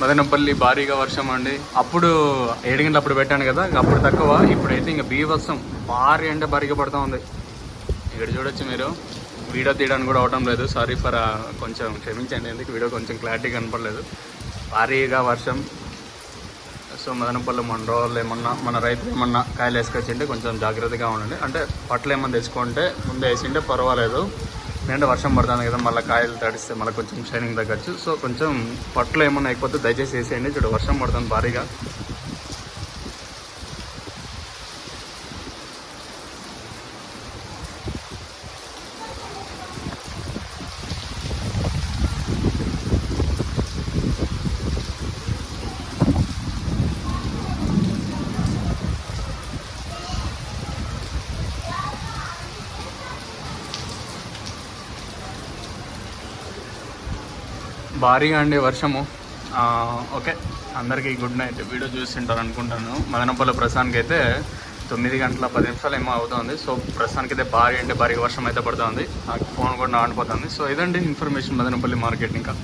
మదనపల్లి భారీగా వర్షం అండి. అప్పుడు ఏడు గంటలు అప్పుడు పెట్టాను కదా ఇంక అప్పుడు తక్కువ. ఇప్పుడైతే ఇంకా బీభత్సం భారీ అంటే భారీగా పడుతూ ఉంది. ఇక్కడ చూడొచ్చు మీరు. వీడియో తీయడానికి కూడా అవటం లేదు. సారీ ఫర్ కొంచెం క్షమించండి. ఎందుకు? వీడియో కొంచెం క్లారిటీ కనపడలేదు. భారీగా వర్షం. సో మదనపల్లి మన రోజులు ఏమన్నా మన రైతులు ఏమన్నా కాయలు వేసుకొచ్చింటే కొంచెం జాగ్రత్తగా ఉండండి. అంటే పట్లు ఏమన్నా తెచ్చుకుంటే ముందే వేసింటే పర్వాలేదు. ఎందుకంటే వర్షం పడుతుంది కదా మళ్ళీ కాయలు తడిస్తే మళ్ళీ కొంచెం షైనింగ్ తగ్గచ్చు. సో కొంచెం పట్టులో ఏమన్నా అయిపోతే దయచేసి వేసేయండి. చూడు వర్షం పడుతుంది భారీగా. భారీగా అండి వర్షము. ఓకే. అందరికీ గుడ్ నైట్. వీడియో చూస్తుంటారు అనుకుంటాను. మదనపల్లి ప్రస్తుతానికి అయితే తొమ్మిది గంటల పది నిమిషాలు ఏమో అవుతుంది. సో ప్రస్తుతానికి అయితే భారీ అంటే భారీ వర్షం అయితే పడుతుంది. నాకు ఫోన్ కూడా ఆడిపోతుంది సో ఇదండి ఇన్ఫర్మేషన్ మదనపల్లి మార్కెట్ ఇంకా.